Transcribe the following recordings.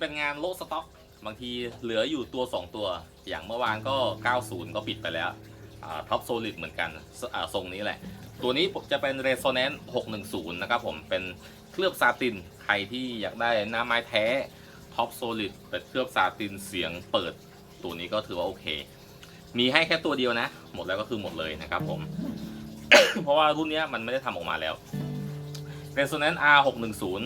เป็นงานโลสต็อก บางทีเหลืออยู่ตัว 2 ตัว อย่างเมื่อวานก็ 90 ก็ปิดไปแล้วท็อปโซลิดเหมือนกันทรงนี้แหละ ตัวนี้จะเป็น Resonance 610 นะครับผมเป็นเคลือบซาติน ใครที่อยากได้หน้าไม้แท้ท็อปโซลิดเป็นเคลือบซาตินเสียงเปิด ตัวนี้ก็ถือว่าโอเค มีให้แค่ตัวเดียวนะ หมดแล้วก็คือหมดเลยนะครับผม เพราะว่ารุ่นนี้มันไม่ได้ทำออกมาแล้ว Resonance R610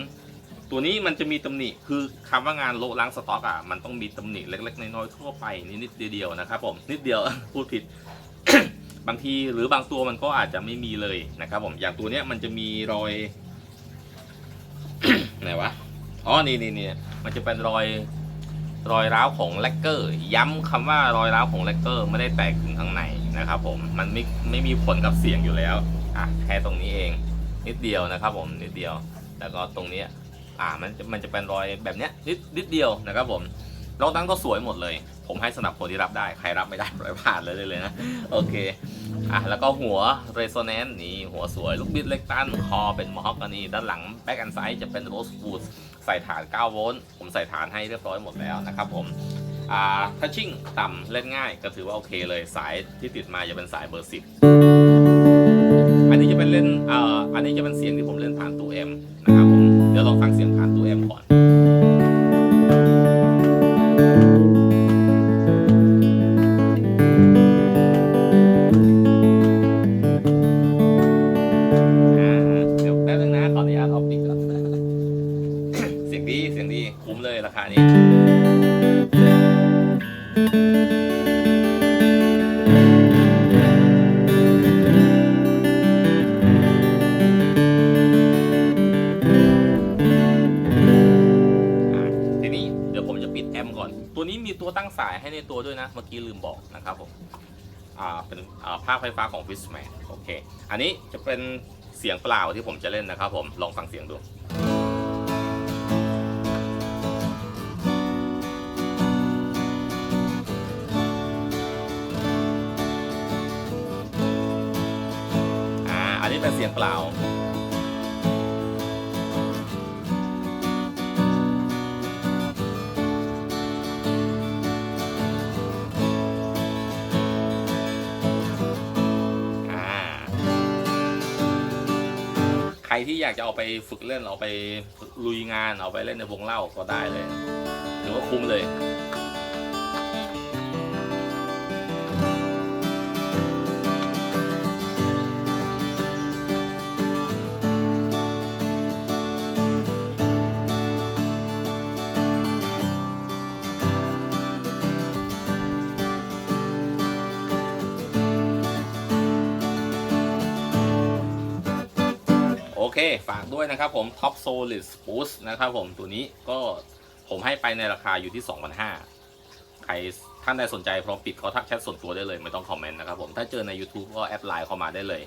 ตัวนี้มันจะมีตำหนิคือคำว่างานโลล้างสต็อกอะมันต้องมีตำหนิเล็กๆน้อยๆทั่วไปนิดเดียวๆนะครับผมนิดเดียวพูดผิด บางทีหรือบางตัวมันก็อาจจะไม่มีเลยนะครับผมอย่างตัวเนี้ยมันจะมีรอยไหนวะอ๋อนี่นี่นี่มันจะเป็นรอยรอยร้าวของแลกเกอร์ ย้ำคำว่ารอยร้าวของแลกเกอร์ไม่ได้แตกถึงข้างในนะครับผมมันไม่ไม่มีผลกับเสียงอยู่แล้วอะแค่ตรงนี้เอง นิดเดียวนะครับผมนิดเดียว แล้วก็ตรงเนี้ย อ่ามันจะมันจะเป็นรอยแบบเนี้ยนิดนิดเดียวนะครับผมนอกนั้นก็สวยหมดเลย ผมให้สำหรับคนที่รับได้ ใครรับไม่ได้ปล่อยผ่านเลยเลยนะโอเคอะแล้วก็หัว Resonance นี่หัวสวยลูกบิดเล็กตันคอเป็นมอฮอกกานีด้านหลัง Back and Side จะเป็น Rose Wood ใส่ฐาน 9 โวลต์ผมใส่ฐานให้เรียบร้อยหมดแล้วนะครับผมอ่าทัชชิ่งต่ำเล่นง่ายก็ถือว่าโอเคเลยสายที่ติดมาจะเป็นสายเบอร์10อันนี้จะเป็นเล่นอ่ออันนี้จะเป็นเสียงที่ผมเล่นผ่านตู้ M นะครับผม ดี๋ยวลองฟังเสียงผ่านตัวเองก่อน ตัวตั้งสายให้ในตัวด้วยนะ เมื่อกี้ลืมบอกนะครับผมอ่าเป็นอ่าภาคไฟฟ้าของ Fishman โอเค อันนี้จะเป็นเสียงเปล่าที่ผมจะเล่นนะครับผมลองฟังเสียงดูอ่าอันนี้เป็นเสียงเปล่า ที่อยากจะเอาไปฝึกเล่นเอาไปลุยงานเอาไปเล่นในวงเล่าก็ได้เลยถือว่าคุ้มเลย เคฝากด้วยนะครับผม Top Solid Spruce นะครับผมตัวนี้ก็ผมให้ไปในราคาอยู่ที่ 2,500 ใครท่านใดสนใจพร้อมปิดเขาทักแชทส่วนตัวได้เลยไม่ต้องคอมเมนต์นะครับผม ถ้าเจอใน YouTube ก็แอดไลน์เข้ามาได้เลย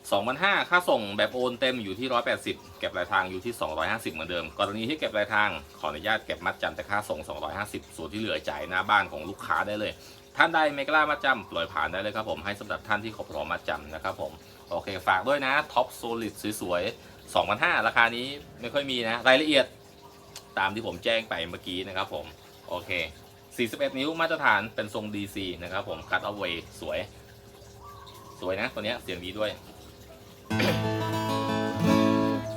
2,500 ค่าส่งแบบโอนเต็มอยู่ที่ 180 เก็บปลายทางอยู่ที่ 250 เหมือนเดิม กรณีที่เก็บปลายทางขออนุญาตเก็บมัดจำแต่ค่าส่ง 250 ส่วนที่เหลือจ่ายหน้าบ้านของลูกค้าได้เลย ท่านใดไม่กล้ามัดจำปล่อยผ่านได้เลยครับผมให้สำหรับท่านที่ขาพร้อมมัดจำนะครับผม โอเค ฝากด้วยนะท็อปโซลิดสวยๆ2,500 ราคานี้ไม่ค่อยมีนะ รายละเอียดตามที่ผมแจ้งไปเมื่อกี้นะครับผม โอเค 41 นิ้วมาตรฐานเป็นทรง DC นะครับผมคัตเอาไว้สวย สวยนะ ตัวนี้เสียงดีด้วย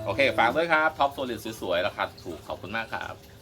โอเค ฝากด้วยครับท็อปโซลิดสวยๆ ราคาถูกขอบคุณมากครับ